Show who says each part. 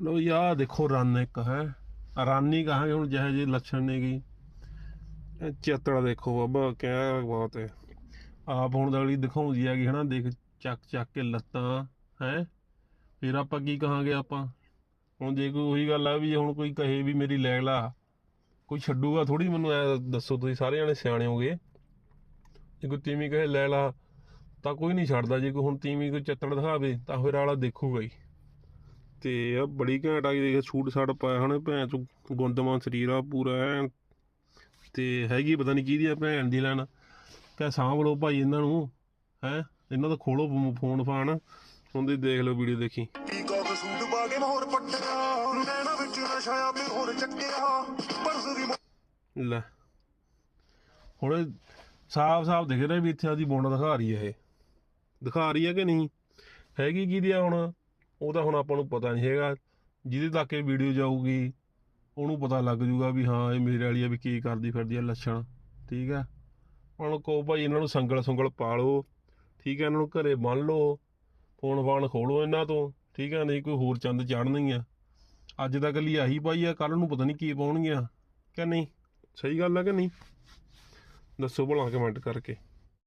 Speaker 1: ਲੋ ਯਾ ਦੇਖੋ ਰਨ ਇੱਕ, ਹੈ। ਰਾਨੀ ਕਹਾਂਗੇ ਹੁਣ ਜਿਹੇ ਜਿਹੇ ਲੱਛਣ ਨੇਗੀ ਇਹ ਚੇਤੜਾ ਦੇਖੋ ਬਾਬਾ, ਕਿਆ ਬਾਤ ਹੈ। ਆਪ ਹੁਣ ਅਗਲੀ ਦਿਖਾਉਂਦੀ ਹੈਗੀ, ਹਨਾ, ਦੇਖ, ਚੱਕ ਚੱਕ ਕੇ ਲੱਤਾਂ, ਹੈ। ਫਿਰ ਆਪਾਂ ਕੀ ਕਹਾਂਗੇ ਆਪਾਂ? ਹੁਣ ਜੇ ਕੋਈ ਉਹੀ ਗੱਲ ਆ ਵੀ ਹੁਣ ਕੋਈ ਕਹੇ ਵੀ ਮੇਰੀ ਲੈ ਲਾ ਕੋਈ ਛੱਡੂਗਾ ਥੋੜੀ ਮੈਨੂੰ ਐ ਦੱਸੋ ਤੁਸੀਂ ਸਾਰੇ ਜਣੇ ਸਿਆਣੇ ਹੋਗੇ। ਜੇ ਕੋਈ ਤੀਵੀਂ ਕਹੇ ਲੈ ਲਾ ਤਾਂ ਕੋਈ ਨਹੀਂ ਛੱਡਦਾ, ਜੇ ਕੋਈ ਹੁਣ ਤੀਵੀਂ ਕੋਈ ਚੱਤੜ ਦਿਖਾਵੇ ਤਾਂ ਫਿਰ ਆਲਾ ਦੇਖੂਗਾ ਹੀ। ਤੇ ਆ ਬੜੀ ਘੈਂਟ ਆ ਗਈ ਦੇਖ ਛੂਟ ਛਾਟ ਪਾਇਆ ਹਣੇ ਭੈਣ ਚ ਗੁੰਦਮਾਨ ਸਰੀਰ ਆ ਪੂਰਾ ਐਨ। ਤੇ ਹੈਗੀ ਪਤਾ ਨਹੀਂ ਕਿਹਦੀ ਆ ਭੈਣ ਦੀ ਲੈਣ। ਕਹ ਸਾਂਭ ਲਓ ਭਾਈ ਇਹਨਾਂ ਨੂੰ ਹੈ? ਇਹਨਾਂ ਦਾ ਖੋਲੋ ਫੋਨ ਫਾਨ। ਹੁੰਦੀ ਦੇਖ ਲਓ ਵੀਡੀਓ ਦੇਖੀ।
Speaker 2: ਪੀਕਾ ਦਾ ਸੂਟ ਪਾ ਕੇ ਮੋਰ ਪੱਟਿਆ ਨੈਣਾ ਵਿੱਚ ਨਸ਼ਾ ਆ ਵੀ ਹੋਰ ਚੱਕਿਆ। ਪਰਸ ਦੀ
Speaker 1: ਲੈ। ਹੁਣ ਸਾਫ਼ ਸਾਫ਼ ਦਿਖ ਰਿਹਾ ਵੀ ਇੱਥੇ ਆਦੀ ਬੋਣਾ ਦਿਖਾ ਰਹੀ ਹੈ ਇਹ। ਦਿਖਾ ਰਹੀ ਹੈ ਕਿ ਨਹੀਂ? ਹੈਗੀ ਕਿਹਦੀ ਆ ਹੁਣ? ਉਹ ਤਾਂ ਹੁਣ ਆਪਾਂ ਨੂੰ ਪਤਾ ਨਹੀਂ ਹੈਗਾ। ਜਿਹਦੇ ਤੱਕ ਇਹ ਵੀਡੀਓ ਜਾਊਗੀ, ਉਹਨੂੰ ਪਤਾ ਲੱਗ ਜੂਗਾ ਵੀ ਹਾਂ, ਇਹ ਮੇਰੇ ਵਾਲੀ ਆ ਵੀ ਕੀ ਕਰਦੀ ਫਿਰਦੀ ਆ ਲੱਛਣ, ਠੀਕ ਆ? ਹੁਣ ਕੋ ਭਾਈ ਇਹਨਾਂ ਨੂੰ ਸੰਗਲ ਸੰਗਲ ਪਾ ਲਓ, ਠੀਕ ਆ? ਇਹਨਾਂ ਨੂੰ ਘਰੇ ਬੰਨ ਲਓ, ਫੋਨ ਫਾਨ ਖੋਲੋ ਇਹਨਾਂ ਤੋਂ, ਠੀਕ ਆ? ਨਹੀਂ ਕੋਈ ਹੋਰ ਚੰਦ ਚੜਨੀ ਆ ਅੱਜ ਤੱਕ ਲਈ ਆਹੀ ਪਾਈ ਆ ਕੱਲ ਨੂੰ ਪਤਾ ਨਹੀਂ ਕੀ ਪਾਉਣਗੀਆਂ, ਕਿ ਨਹੀਂ? ਸਹੀ ਗੱਲ ਆ ਕਿ ਨਹੀਂ? ਦੱਸੋ ਭਲਾ ਕਮੈਂਟ ਕਰਕੇ।